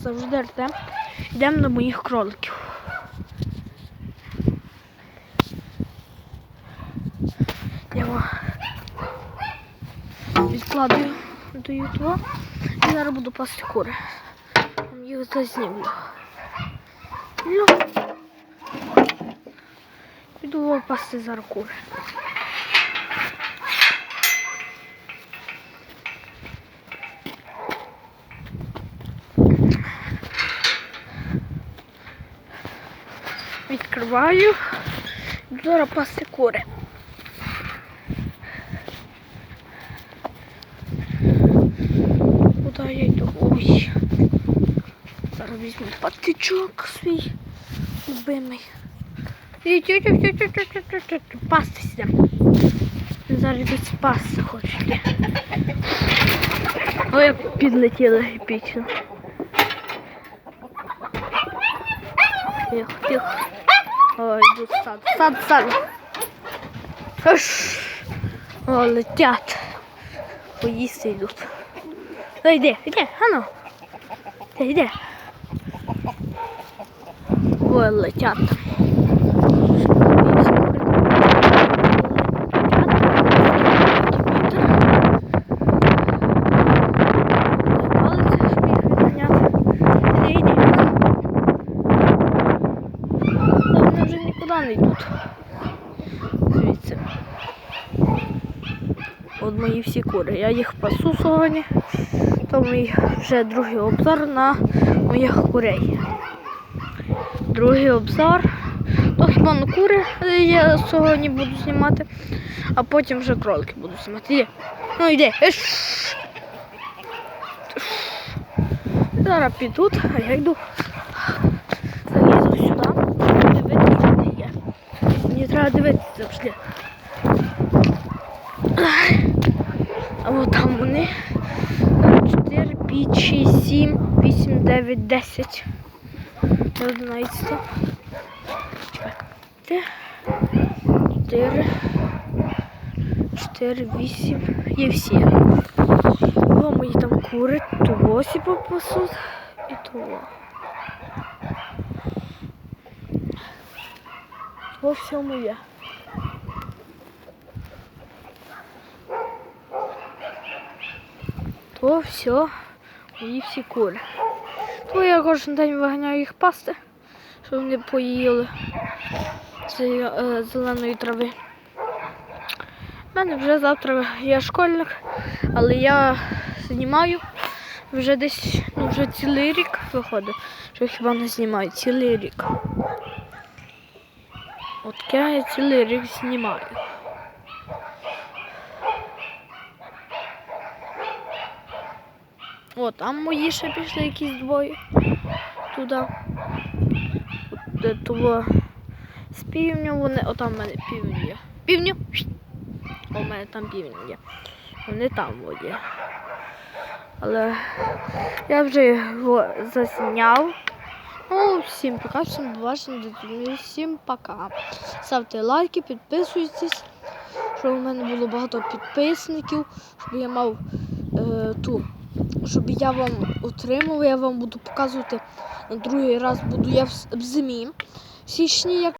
завжди Артем. Йдемо до моїх кроликів. Його відкладаю до ютуба і зараз буду пасти кури. Їх зазнімлю. Ну, піду пасти зараз кури. Відкриваю. Зараз пасти кури. Куди я йду? Ой. Зараз візьму патичок свій любимий. І. Пасти сідемо. Зараз від спасти хочете. Ой, як підлетіли епічно. Тихо, тихо. Ой, тут сад. Сад, сад. Аж. О, летять. Поїсти йдуть. О, йди, йди, ану. Йди. Ой, летять. Нікуди не. Звідси. От мої всі кури. Я їх пасу сьогодні. То мій вже другий обзор на моїх курей. Другий обзор. Хіба на кури я сьогодні буду знімати, а потім вже кролики буду знімати. Іди. Ну йди. Зараз підуть, а я йду. Залізу сюди. Дивитися, що де є. Мені треба дивитися завжди. А от там вони 4, 5, 6, 7, 8, 9, 10. 11. 4, 4, 8. Є всі. О, мої там кури, того сі попасуть і того. Во всьому є. То все, мої всі кури. То я кожен день виганяю їх пасти, щоб вони поїли е, зеленої трави. У мене вже завтра є школьник, але я знімаю вже десь, ну вже цілий рік виходить, що хіба не знімаю цілий рік. От я цілий рік знімаю. О, там мої ще пішли якісь двоє туди. Де того з півню вони. О, там в мене півень є. Півню? О, в мене там півень є. Вони там є. Але я вже його засняв. Ну, всім пока, всім бачимо, всім пока. Ставте лайки, підписуйтесь, щоб у мене було багато підписників, щоб я мав е, ту, щоб я вам отримав, я вам буду показувати на другий раз буду я в, в зимі. В січні, як